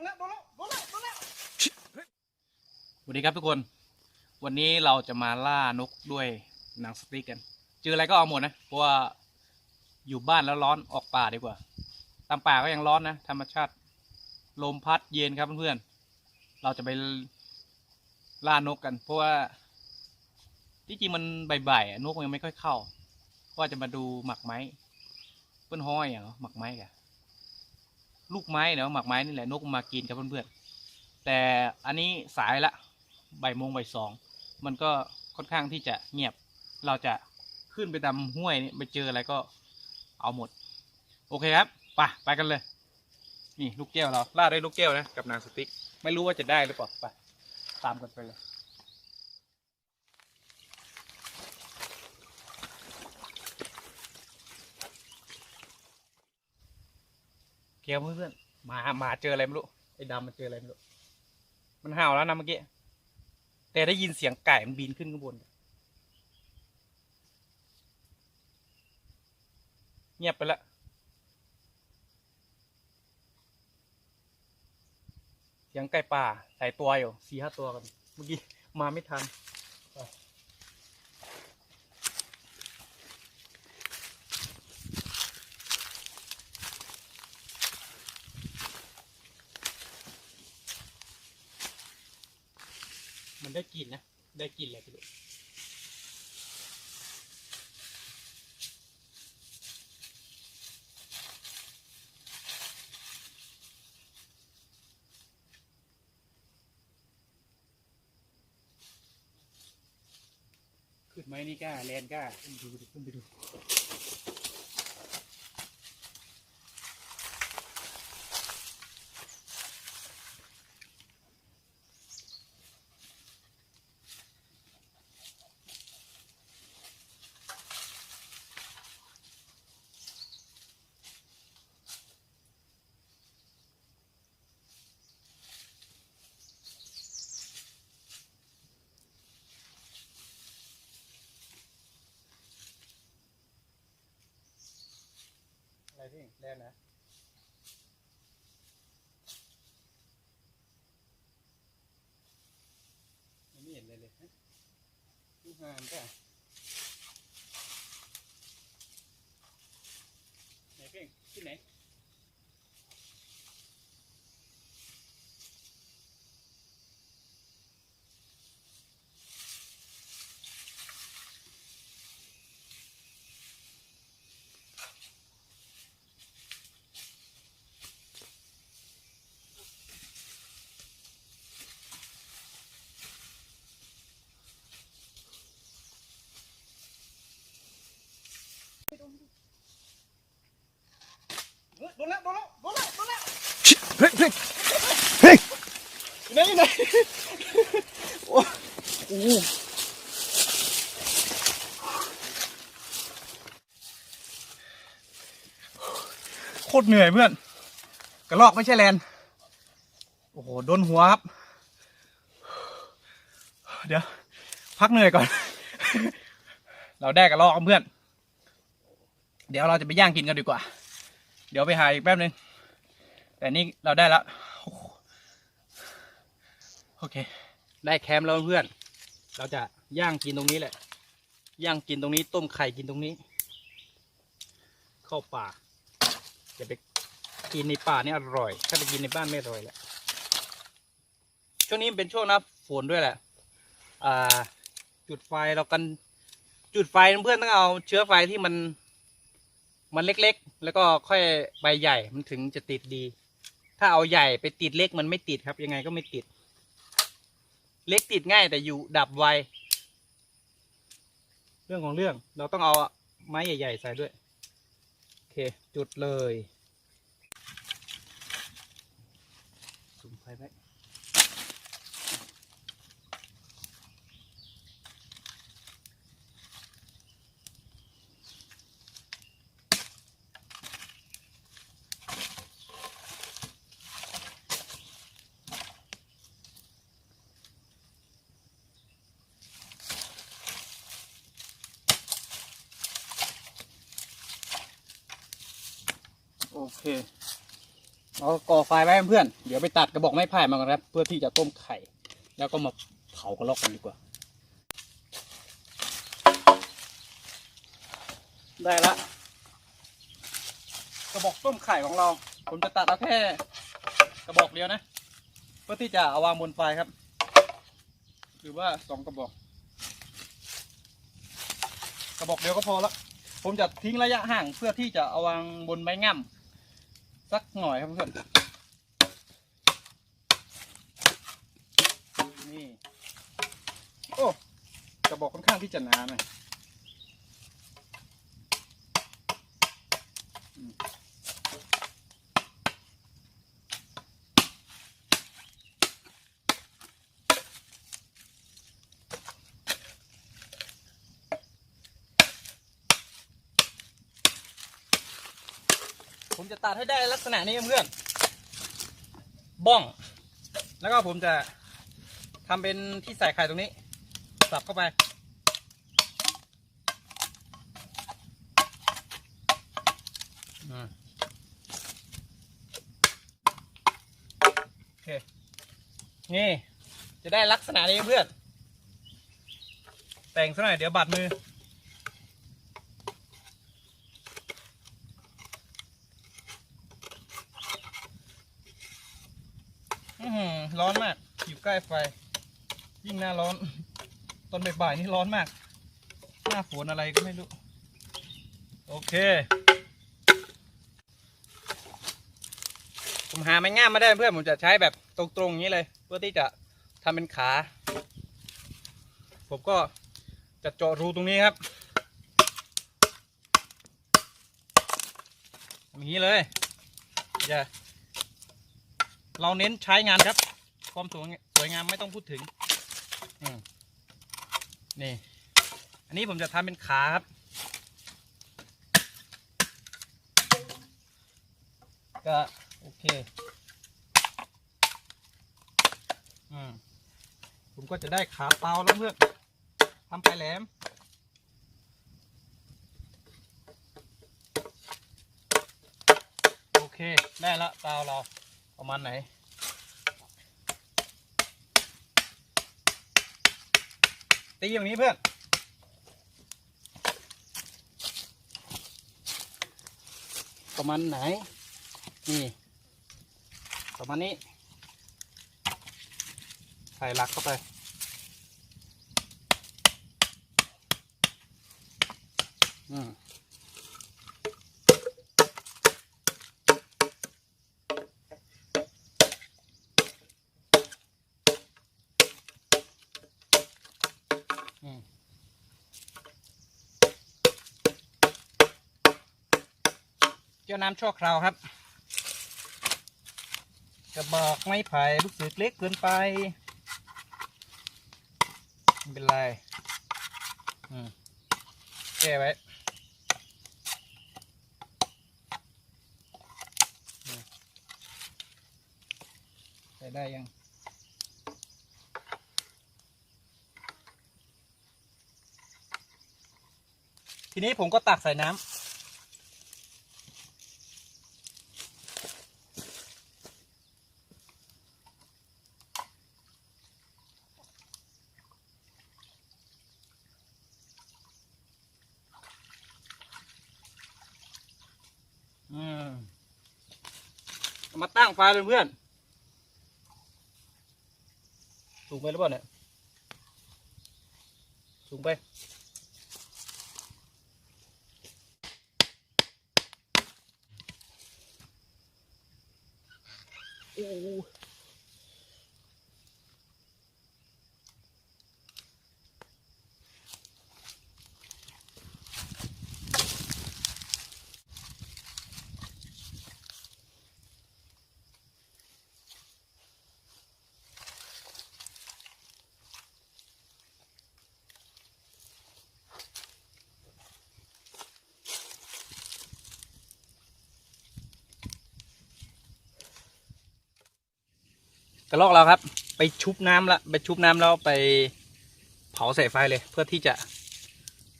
นแล้วโดนแล้วโดนแล้วโดนแล้วสวัสดีครับทุกคน วันนี้เราจะมาล่านกด้วยหนังสติ๊กกัน เจออะไรก็เอาหมดนะ เพราะว่าอยู่บ้านแล้วร้อนออกป่าดีกว่า ตามป่าก็ยังร้อนนะ ธรรมชาติ ลมพัดเย็นครับเพื่อนๆ เราจะไปล่านกกัน เพราะว่าที่จริงมันบ่ายๆนกมันยังไม่ค่อยเข้า ก็จะมาดูหมักไม้เปิ้นห้อยอย่างหมักไม้กะ ลูกไม้เนาะหมักไม้นี่แหละนกมากินครับเพื่อนๆแต่อันนี้สายละบ่ายโมงบ่ายสองมันก็ค่อนข้างที่จะเงียบ เราจะขึ้นไปตามห้วยนี่ไปเจออะไรก็เอาหมด โอเคครับไปไปกันเลย นี่ลูกแก้วเราล่าได้ลูกแก้วนะกับนางสติ๊ก ไม่รู้ว่าจะได้หรือเปล่าไปตามกันไปเลย เกียวเพื่อนๆมาหมาเจออะไรไม่รู้ไอ้ดำมันเจออะไรไม่รู้มันเห่าแล้วนะเมื่อกี้แต่ได้ยินเสียงไก่มันบินขึ้นข้างบนเงียบไปล้วเสียงไก่ป่าใส่ตัวอยู่สี่ห้าตัวกันเมื่อกี้มาไม่ทัน มันได้กลิ่นนะ ได้กลิ่นอะไรไปดูขึ้นไหมนี่กล้าแลนกล้าขึ้นไปดูขึ้นไปดู อะไรที่แลนนะ ไม่เห็นเลยเลยฮะดูห่างจ้ะไหนเพ่งที่ไหน เฮ้ยโดนแล้วโดนแล้วโดนแล้วโดนแล้ว เฮ้ยเฮ้ยเฮ้ย อยู่ไหนอยู่ไหนโอ้โห โคตรเหนื่ อยเพื่อนกระลอกไม่ใช่แลนโอ้โหโดนหัวครับ เดี๋ยว พักเหนื่อยก่อน เราได้กระลอกเพื่อน เดี๋ยวเราจะไปย่างกินกันดีกว่า เดี๋ยวไปหาอีกแป๊บนึง แต่นี่เราได้แล้วโอเค ได้แคมป์แล้วเพื่อน เราจะย่างกินตรงนี้แหละ ย่างกินตรงนี้ ต้มไข่กินตรงนี้ เข้าป่าจะไป กินในป่านี่อร่อย ถ้าไปกินในบ้านไม่อร่อยแหละช่วงนี้เป็นช่วงหน้าฝนด้วยแหละ อ่า จุดไฟเรากัน จุดไฟเพื่อนต้องเอาเชื้อไฟที่มัน มันเล็กๆ แล้วก็ค่อยใบใหญ่ มันถึงจะติดดี ถ้าเอาใหญ่ไปติดเล็กมันไม่ติดครับ ยังไงก็ไม่ติด เล็กติดง่ายแต่อยู่ดับไว เรื่องของเรื่อง เราต้องเอาไม้ใหญ่ ๆ ใส่ด้วย โอเค จุดเลย playback. Okay. เราก่อไฟไว้เพื่อนเดี๋ยวไปตัดกระบอกไม้ไผ่มาก่อนครับ เพื่อที่จะต้มไข่ แล้วก็มาเผากระลอกกันดีกว่า ได้ละกระบอกต้มไข่ของเรา ผมจะตัดเอาแค่กระบอกเดียวนะ เพื่อที่จะเอาวางบนไฟครับ หรือว่าสองกระบอก กระบอกเดียวก็พอละผมจะทิ้งระยะห่างเพื่อที่จะเอาวางบนไม้ง่ำ สักหน่อยครับเพื่อนนี่ โอ้กระบอกค่อนข้างที่จะหนาหน่อย ผมจะตัดให้ได้ลักษณะนี้เพื่อนบ้อง แล้วก็ผมจะทำเป็นที่ใส่ไข่ตรงนี้ สับเข้าไป โอเค นี่ จะได้ลักษณะนี้เพื่อน แต่งซะหน่อยเดี๋ยวบาดมือ อื้อหือ ร้อนมาก อยู่ใกล้ไฟ ยิ่งหน้าร้อน ตอนบ่ายๆนี่ร้อนมาก หน้าฝนอะไรก็ไม่รู้ โอเค ผมหาไม้ง่ามมาได้เพื่อนผมจะใช้แบบตรงๆอย่างนี้เลย เพื่อที่จะทำเป็นขา ผมก็จะเจาะรูตรงนี้ครับอย่างนี้เลย อย่า เราเน้นใช้งานครับ ความสวยสวยงามไม่ต้องพูดถึงนี่ อันนี้ผมจะทำเป็นขาครับ ก็โอเคอืมผมก็จะได้ขาเปล่าแล้วเพื่อนทำไปลายแหลมโอเค ได้ละเปล่าเราประมาณไหน ตีอย่างนี้เพื่อน ประมาณไหน นี่ ประมาณนี้ ใส่หลักเข้าไปอืม เจ้าน้ำชั่วคราวครับ กระบอกไม้ไผ่ลูกเสือเล็กเกินไปไม่เป็นไรอืมแก้ไว้ใส่ได้ยังทีนี้ผมก็ตักใส่น้ำ อืม เอามาตั้งไฟเพื่อนสูงไปหรือเปล่าเนี่ยสูงไปโอ้ กระลอกเราครับ ไปชุบน้ำละไปชุบน้ำแล้วไปเผาใส่ไฟเลย เพื่อที่จะ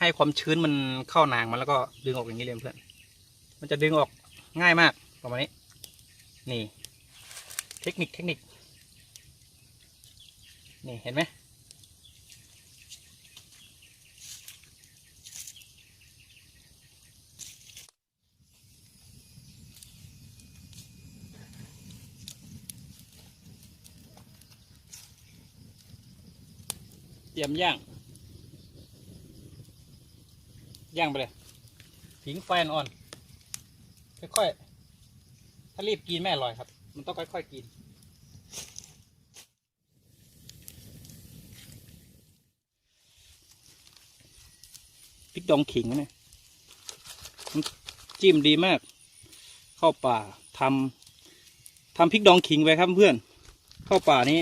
ให้ความชื้นมันเข้าหนางมันแล้วก็ดึงออกอย่างนี้เลยเพื่อน มันจะดึงออกง่ายมากประมาณนี้ นี่ เทคนิคเทคนิค นี่เห็นไหม เตรียมย่าง ย่างไปเลยผิงไฟอ่อนๆค่อยๆ ถ้ารีบกินไม่อร่อยครับ มันต้องค่อยๆกิน พริกดองขิงนะเนี่ยน้ำจิ้มดีมาก เข้าป่าทำทำพริกดองขิงไว้ครับเพื่อน เข้าป่านี้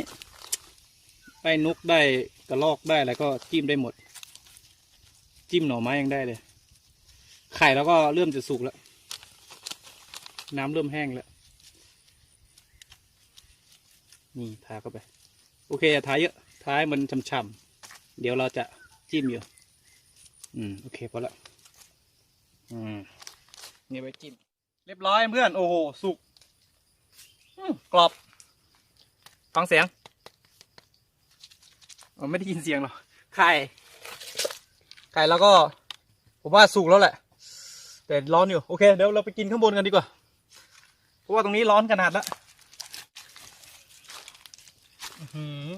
ได้นกได้ก ระลอกได้แล้วก็จิ้มได้หมด จิ้มหน่อไม้ยังได้เลย ไข่แล้วก็เริ่มจะสุกแล้ว น้ำเริ่มแห้งแล้ว นี่ทาเข้าไป โอเคอย่าทาเยอะทาให้มันช่ำๆเดี๋ยวเราจะจิ้มอยู่ อืม โอเคพอละอืมนี่ไว้จิ้ม เรียบร้อยเพื่อน โอ้โห สุกอืมกรอบ ฟังเสียง อ๋อไม่ได้ยินเสียงหรอกไข่ไข่แล้วก็ ผมว่าสุกแล้วแหละ แต่ร้อนอยู่โอเคเดี๋ยวเราไปกินข้างบนกันดีกว่า เพราะว่าตรงนี้ร้อนขนาดละอือ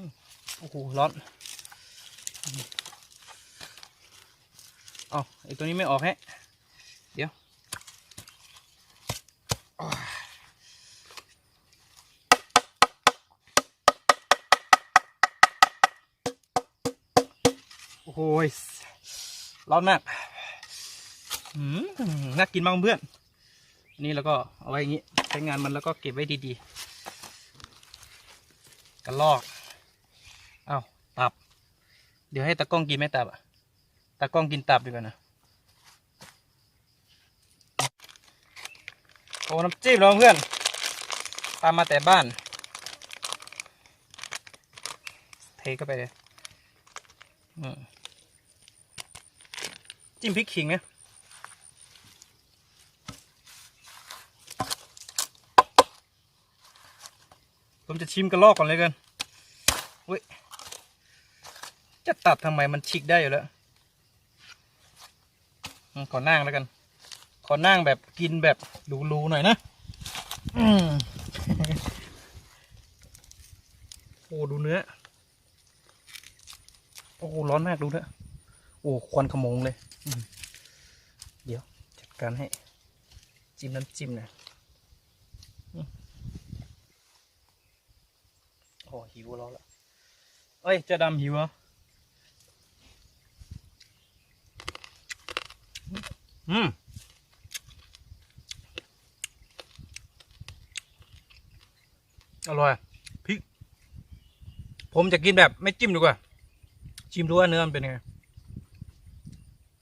โอ้โหร้อนเอาไอตัวนี้ไม่ออกแฮะ โอ้โหยร้อนมากอืมน่ากินมากเพื่อน นี่แล้วก็เอาไว้อย่างนี้ใช้งานมันแล้วก็เก็บไว้ดีๆกระลอก เอาตับ เดี๋ยวให้ตากล้องกินไหมตับอะตากล้องกินตับดีกว่านะโอ้น้ำจิ้มเราเพื่อน ตามมาแต่บ้าน เทเข้าไปเลย อืม จิ้มพริกขิงไหมผมจะชิมกระลอกก่อนเลยกันเว้ย จะตัดทำไมมันฉีกได้อยู่แล้วขอนั่งแล้วกัน ขอนั่งแบบกินแบบรูๆหน่อยนะอืมโอ้ดูเนื้อ โอ้ร้อนมากดูเนื้อ โอ้ควันขโมงเลย เดี๋ยว จัดการให้ จิ้มน้ำจิ้มนะโอ้หิวแล้วล่ะเอ้ยจะดำหิวเหรออืมอร่อยพริก ผมจะกินแบบไม่จิ้มดีกว่า ชิมดูว่าเนื้อมันเป็นไง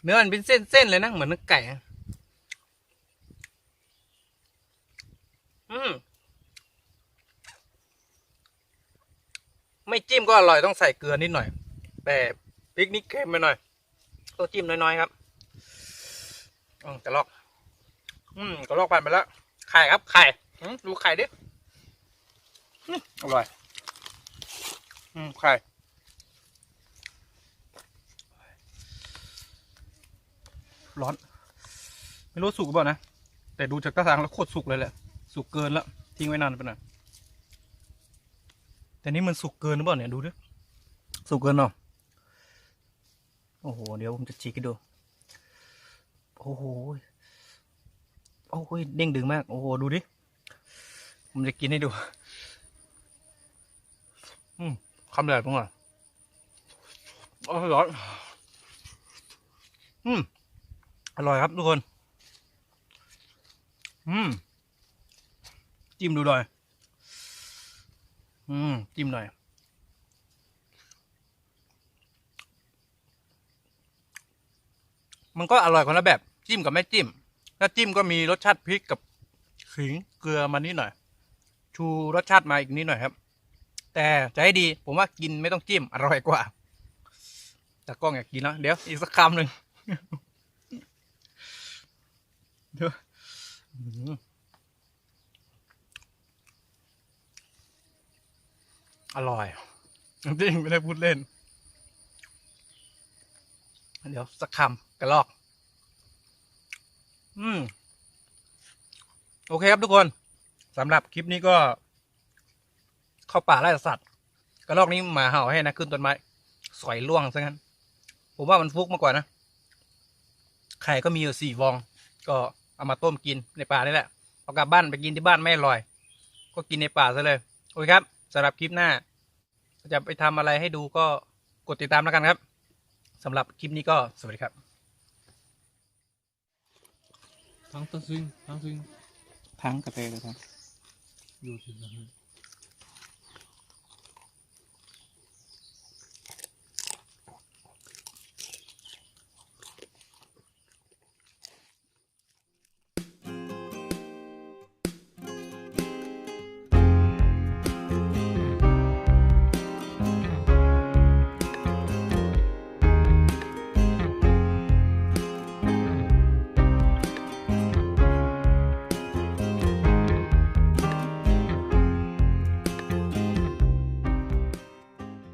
เนื้อมันเป็นเส้นๆเลยนะเหมือนเนื้อไก่อืมไม่จิ้มก็อร่อยต้องใส่เกลือนิดหน่อย แต่พริกนี่เค็มไปหน่อยต้องจิ้มน้อยๆครับอืมกระลอก อืมกระลอกปั่นไปแล้วไข่ครับไข่อืมดูไข่ดิอร่อย อืมไข่ ร้อน ไม่รู้สุกหรือเปล่านะ แต่ดูจากท่าทางแล้วโคตรสุกเลยแหละ สุกเกินแล้วทิ้งไว้นานไปหน่อย แต่นี่มันสุกเกินหรือเปล่าเนี่ยดูดิ สุกเกินเนาะ โอ้โห เดี๋ยวผมจะฉีกให้ดู โอ้โห โอ้โหเด้งดึงมาก โอ้โห ดูดิ ผมจะกินให้ดู อืมคำใหญ่ตรงไหนอร้อนอืม อร่อยครับทุกคน อืม จิ้มดูหน่อย อืม จิ้มหน่อย มันก็อร่อยคนละแบบ จิ้มกับไม่จิ้ม ถ้าจิ้มก็มีรสชาติพริกกับขิงเกลือมานิดหน่อย ชูรสชาติมาอีกนิดหน่อยครับ แต่จะให้ดี ผมว่ากินไม่ต้องจิ้ม อร่อยกว่า แต่กล้องอยากกินแล้ว เดี๋ยวอีกสักคำหนึ่ง เดี๋ยวอืมอร่อย จริง ไม่ได้พูดเล่น เดี๋ยว สักคำกระลอก อืม โอเคครับทุกคนสำหรับคลิปนี้ก็ เข้าป่าไล่สัตว์กระลอกนี้หมาเห่าให้นะขึ้นต้นไม้สอยล่วงซะงั้น ผมว่ามันฟุกมากกว่านะไข่ก็มีอยู่สี่ฟอง ก็ เอามาต้มกินในป่านี่แหละเอากลับบ้านไปกินที่บ้านไม่อร่อย ก็กินในป่าซะเลยโอเคครับสำหรับคลิปหน้า จะไปทำอะไรให้ดูก็กดติดตามแล้วกันครับสำหรับคลิปนี้ก็สวัสดีครับทั้งตะซึงทั้งซึงทั้งกระเตยเลยครับดูสิครับ